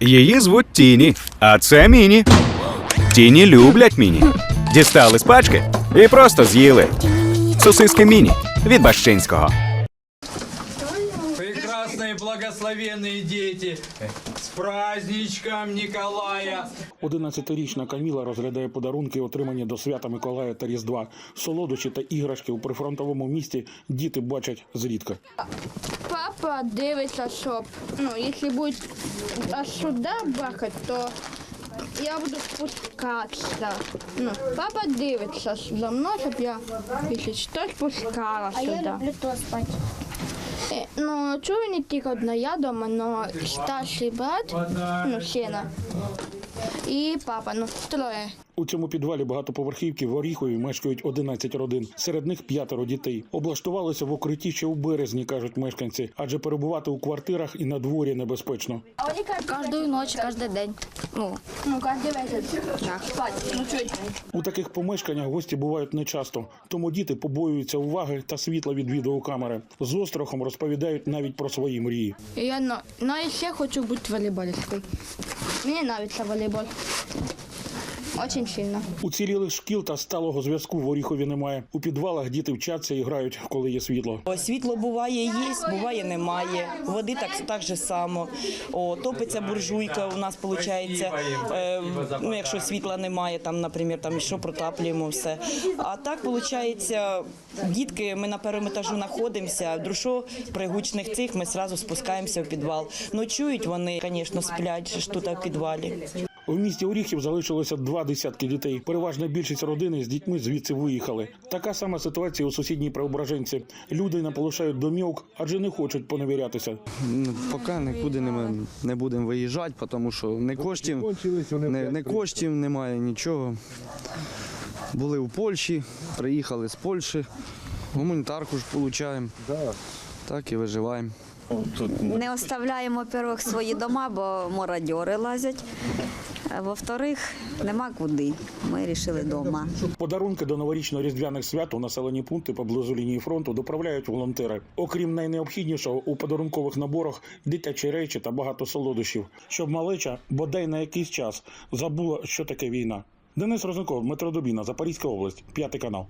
Її звуть Тіні, а це Міні. Тіні люблять Міні. Дістали з пачки і просто з'їли. Сосиски Міні від Бащинського. Прекрасные благословенные дети, с праздничком Николая! 11-річна Каміла розглядає подарунки, отримані до свята Миколая та Різдва. Солодощі та іграшки у прифронтовому місті діти бачать зрідка. Папа дивиться, щоб, ну, якщо будуть аж сюди бахати, то я буду спускатися. Ну, папа дивиться за мною, щоб я, якщо що, спускала А я люблю то спать. Е, Ну, чую не тільки одна я дома, але старший брат, ну, сина, і папа, ну, троє. У цьому підвалі багатоповерхівки в Оріхові мешкають 11 родин. Серед них п'ятеро дітей. Облаштувалися в укритті ще у березні, кажуть мешканці, адже перебувати у квартирах і на дворі небезпечно. Каждую ночь, каждый день. Ну, ну, кожен вечір. У таких помешканнях гості бувають нечасто, тому діти побоюються уваги та світла від відеокамери. З острахом розповідають навіть про свої мрії. Я на, навіть ще хочу бути волейболісткою. Мені подобається волейбол. Очень сильно. Уцілілих шкіл та сталого зв'язку в Оріхові немає. У підвалах діти вчаться і грають, коли є світло. Світло буває є, буває немає. Води так, так же само. О, топиться буржуйка у нас виходить. Е, ну, якщо світла немає, там, наприклад, там що протаплюємо все. А так виходить, дітки, ми на першому етажу знаходимося. Друшо при гучних цих ми одразу спускаємося в підвал. Ночують вони, звісно, сплять ж тут в підвалі. У місті Оріхів залишилося два десятки дітей. Переважна більшість родини з дітьми звідси виїхали. Така сама ситуація у сусідній Преображенці. Люди не полишають домівок, адже не хочуть поневірятися. Поки нікуди не, не будемо виїжджати, тому що не коштів, не, не коштів немає нічого. Були у Польщі, приїхали з Польщі, гуманітарку ж отримуємо. Так і виживаємо. Не оставляємо, во-первых, свої дома, бо мародьори лазять. Во-вторых, нема куди. Ми вирішили вдома. Подарунки до новорічно-різдвяних свят у населені пункти поблизу лінії фронту доправляють волонтери. Окрім найнеобхіднішого у подарункових наборах дитячі речі та багато солодощів, щоб малеча бодай на якийсь час забула, що таке війна. Денис Розенков, Дубіна, Запорізька область, п'ятий канал.